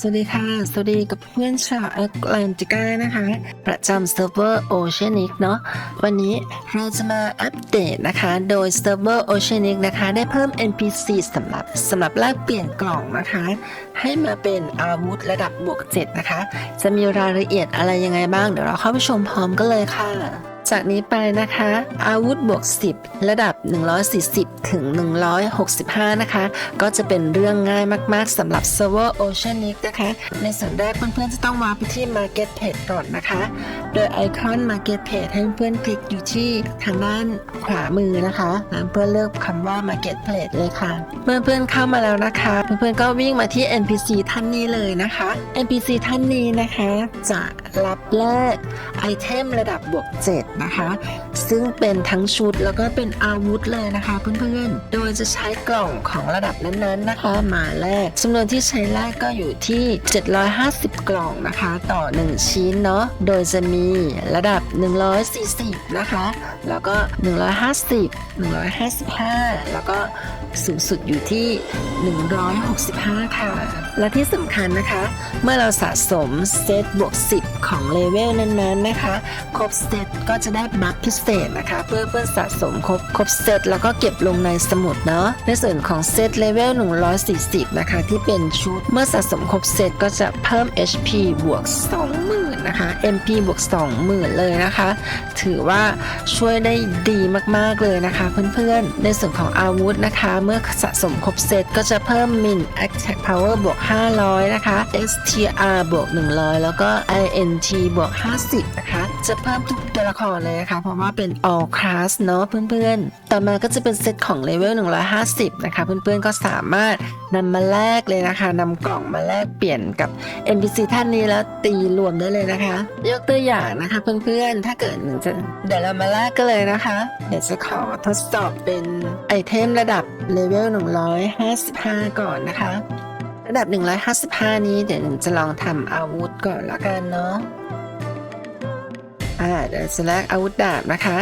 สวัสดีค่ะ สวัสดีกับเพื่อนชาวแอตแลนติกานะคะ ประจำเซิร์ฟเวอร์ Oceanic เนาะ วันนี้เราจะมาอัปเดตนะคะ โดยเซิร์ฟเวอร์ Oceanic นะคะ ได้เพิ่ม NPC สำหรับสำหรับแลกเปลี่ยนกล่องนะคะ ให้มาเป็นอาวุธระดับบวก 7 นะคะ จะมีรายละเอียดอะไรยังไงบ้าง เดี๋ยวเราเข้าไปชมพร้อมกันเลยค่ะ จากนี้ไปนะคะ อาวุธบวก 10 ระดับ 140 ถึง 165 นะคะ ก็จะเป็นเรื่องง่ายมากๆสำหรับเซิร์ฟเวอร์ Oceanic นะคะ ในส่วนแรกเพื่อนๆ จะต้องวางไปที่ Market Page ก่อนนะคะ โดยไอคอน Market Page ให้เพื่อนคลิกอยู่ที่ทางด้านขวามือนะคะแล้วเพื่อเลือกคำว่า Market Page เลยค่ะ เมื่อเพื่อนเข้ามาแล้วนะคะ เพื่อนๆ ก็วิ่งมาที่ NPC ท่านนี้เลยนะคะ NPC ท่านนี้นะคะจะ รับแลกไอเทมระดับบวก 7 นะคะ ซึ่งเป็นทั้งชุดแล้วก็เป็นอาวุธเลยนะคะเพื่อนๆ โดยจะใช้กล่องของระดับนั้นๆนะคะมาแลกจำนวนที่ใช้แลกก็อยู่ที่ 750 กล่องนะคะ ต่อ 1 ชิ้นเนาะโดยจะมีระดับ 140 นะคะ แล้วก็ 150 155 แล้วก็ สูงสุดอยู่ที่ 165 ค่ะ และที่สำคัญนะคะ เมื่อเราสะสมเซตบวก 10 ของเลเวลนั้นๆนะคะ ครบเซตก็จะได้บัฟพิเศษนะคะ เพื่อเพื่อสะสมครบครบเซตแล้วก็เก็บลงในสมุดเนาะในส่วนของเซตเลเวล140 นะคะ ที่เป็นชุด เมื่อสะสมครบเซตก็จะเพิ่ม HP บวก20,000 นะคะ MP บวก20,000 เลยนะคะ ถือว่าช่วยได้ดีมากๆเลยนะคะ เพื่อนๆ ในส่วนของอาวุธนะคะ เมื่อสะสมครบเซตก็จะเพิ่ม Min Attack Power บวก 500 นะคะ STR บวก 100 แล้วก็ INT บวก 50 นะคะ จะเพิ่มทุกตัวละครเลยนะคะ เพราะว่าเป็น all class เนาะเพื่อนๆ ต่อมาก็จะเป็นเซตของเลเวล150 นะคะ เพื่อนๆ ก็สามารถนำมาแลกเลยนะคะนำกล่องมาแลกเปลี่ยนกับ NPC ท่านนี้แล้วตีรวมได้เลยนะคะ ยกตัวอย่างนะคะเพื่อนๆ ถ้าเกิดหนึ่งจะเดี๋ยวเรามาแลกกันเลยนะคะ เดี๋ยวจะขอทดสอบเป็นไอเทมระดับเลเวล155 ก่อนนะคะ ระดับ 155 นี้เดี๋ยวจะลองทำอาวุธก่อนละกันเนาะอ่าเดี๋ยวจะแลกอาวุธดาบนะคะ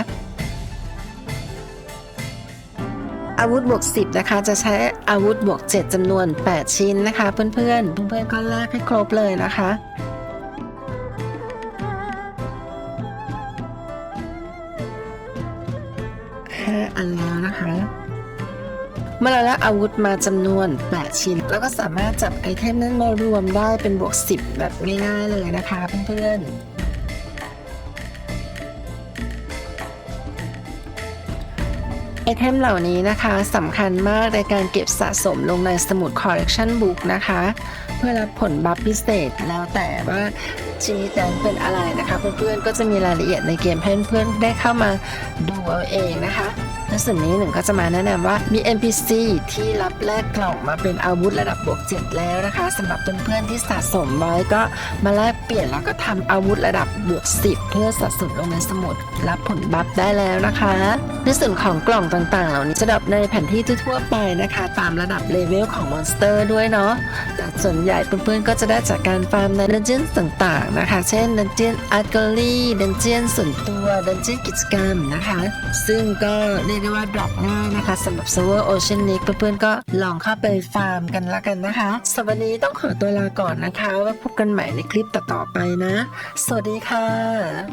อาวุธบวก 10 นะคะ จะใช้อาวุธบวก 7จำนวน 8 ชิ้นนะคะ เพื่อนๆเพื่อนๆก็ลากให้ครบเลยนะคะห้าอันแล้วนะคะเมื่อเราได้อาวุธมาจำนวน 8 ชิ้น แล้วก็สามารถจับไอเทมนั้นมารวมได้เป็นบวก 10 แบบง่ายๆเลยนะคะเพื่อนๆ ไอเทมเหล่านี้นะคะสำคัญมากในการเก็บสะสมลงในสมุด Collection Book นะคะ เพื่อรับผลบัฟพิเศษแล้วแต่ว่าชีวิตนั้นเป็นอะไรนะคะ เพื่อนๆก็จะมีรายละเอียดในเกมให้เพื่อนๆได้เข้ามาดูเอาเองนะคะ และส่วนนี้หนึ่งก็จะมาแนะนำว่ามี NPC ที่รับแลกกล่องมาเป็นอาวุธระดับบวก7แล้วนะคะสำหรับเพื่อนๆที่สะสมไว้ก็มาแลกเปลี่ยนแล้วก็ทำอาวุธระดับบวก10 เพื่อสะสมลงในสมุดรับผลบัฟได้แล้วนะคะในส่วนของกล่องต่างๆ เหล่านี้จะดรอปในแผนที่ทั่วไปนะคะ ตามระดับเลเวลของมอนสเตอร์ด้วยเนาะแต่ส่วนใหญ่เพื่อนๆก็จะได้จากการฟาร์มในดันเจี้ยนต่างๆนะคะ เช่นดันเจี้ยนอาร์เกอรี่ดันเจี้ยนส่วนตัวดันเจี้ยนกิจกรรมนะคะ ซึ่งก็เรียกได้ว่าดรอปง่ายนะคะสำหรับเซิร์ฟเวอร์โอเชียนนิกเพื่อนๆก็ลองเข้าไปฟาร์มกันละกันนะคะสำหรับวันนี้ต้องขอตัวลาก่อนนะคะไว้พบกันใหม่ในคลิปต่อๆไปนะ สวัสดีค่ะ